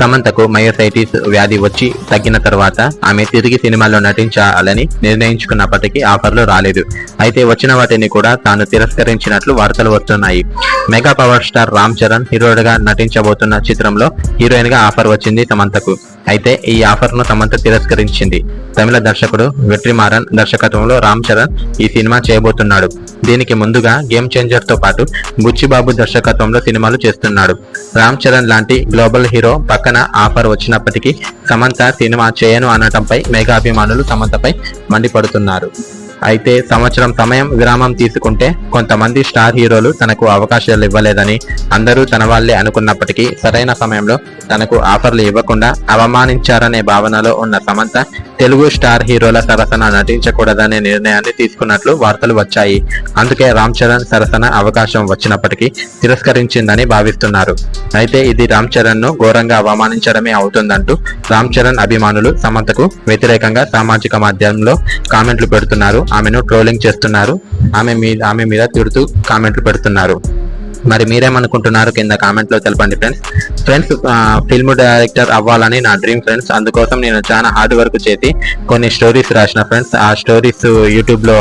సమంతకు myositis వ్యాధి వచ్చి తగ్గిన తర్వాత ఆమె తిరిగి సినిమాలో నటించాలని నిర్ణయించుకున్నప్పటికీ ఆఫర్లు రాలేదు. అయితే వచ్చిన వాటిని కూడా తాను తిరస్కరించినట్లు వార్తలు వస్తున్నాయి. Mega power star Ram Charan హీరోగా నటించబోతున్న చిత్రంలో హీరోయిన్గా ఆఫర్ వచ్చింది సమంతకు. అయితే ఈ ఆఫర్ను సమంత తిరస్కరించింది. తమిళ దర్శకుడు వెట్రిమారన్ దర్శకత్వంలో రామ్ చరణ్ ఈ సినిమా చేయబోతున్నాడు. దీనికి ముందుగా గేమ్ చేంజర్తో పాటు బుచ్చిబాబు దర్శకత్వంలో సినిమాలు చేస్తున్నాడు. రామ్ చరణ్ లాంటి గ్లోబల్ హీరో పక్కన ఆఫర్ వచ్చినప్పటికీ సమంత సినిమా చేయను అనటంపై మెగా అభిమానులు సమంతపై మండిపడుతున్నారు. అయితే సంవత్సరం సమయం విరామం తీసుకుంటే కొంతమంది స్టార్ హీరోలు తనకు అవకాశాలు ఇవ్వలేదని అందరూ తన వాళ్ళే అనుకున్నప్పటికీ సరైన సమయంలో తనకు ఆఫర్లు ఇవ్వకుండా అవమానించారనే భావనలో ఉన్న సమంత తెలుగు స్టార్ హీరోల సరసన నటించకూడదనే నిర్ణయాన్ని తీసుకున్నట్లు వార్తలు వచ్చాయి. అందుకే రామ్ చరణ్ సరసన అవకాశం వచ్చినప్పటికీ తిరస్కరించిందని భావిస్తున్నారు. అయితే ఇది రామ్ చరణ్ను ఘోరంగా అవమానించడమే అవుతుందంటూ రామ్ చరణ్ అభిమానులు సమంతకు వ్యతిరేకంగా సామాజిక మాధ్యమంలో కామెంట్లు పెడుతున్నారు. ఆమెను ట్రోలింగ్ చేస్తున్నారు. ఆమె మీ ఆమె మీద తిడుతూ కామెంట్లు పెడుతున్నారు. మరి మీరేమనుకుంటున్నారు కింద కామెంట్లో తెలపండి ఫ్రెండ్స్. ఫ్రెండ్స్ ఫిల్మ్ డైరెక్టర్ అవ్వాలని నా డ్రీమ్ ఫ్రెండ్స్. అందుకోసం నేను చాలా హార్డ్ వర్క్ చేసి కొన్ని స్టోరీస్ రాసిన ఫ్రెండ్స్. ఆ స్టోరీస్ యూట్యూబ్లో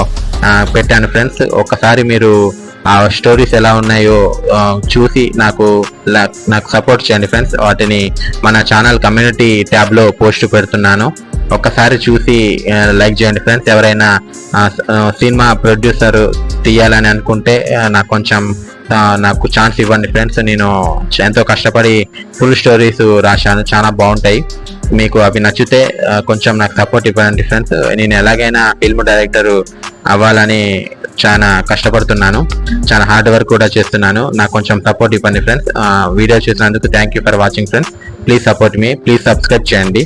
పెట్టాను ఫ్రెండ్స్. ఒకసారి మీరు ఆ స్టోరీస్ ఎలా ఉన్నాయో చూసి నాకు నాకు సపోర్ట్ చేయండి ఫ్రెండ్స్. వాటిని మన ఛానల్ కమ్యూనిటీ ట్యాబ్లో పోస్ట్ పెడుతున్నాను. ఒక్కసారి చూసి లైక్ చేయండి ఫ్రెండ్స్. ఎవరైనా సినిమా ప్రొడ్యూసర్ తీయాలని అనుకుంటే నాకు కొంచెం నాకు ఛాన్స్ ఇవ్వండి ఫ్రెండ్స్. నేను ఎంతో కష్టపడి ఫుల్ స్టోరీస్ రాశాను. చాలా బాగుంటాయి. మీకు అవి నచ్చితే కొంచెం నాకు సపోర్ట్ ఇవ్వండి ఫ్రెండ్స్. నేను ఎలాగైనా ఫిల్మ్ డైరెక్టర్ అవ్వాలని చాలా కష్టపడుతున్నాను. చాలా హార్డ్ వర్క్ కూడా చేస్తున్నాను. నాకు కొంచెం సపోర్ట్ ఇవ్వండి ఫ్రెండ్స్. వీడియో చూసినందుకు thank you for watching friends. Please support me please subscribe చేయండి.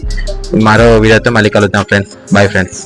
మరో వీడియోతో మళ్ళీ కలుద్దాం ఫ్రెండ్స్ బై ఫ్రెండ్స్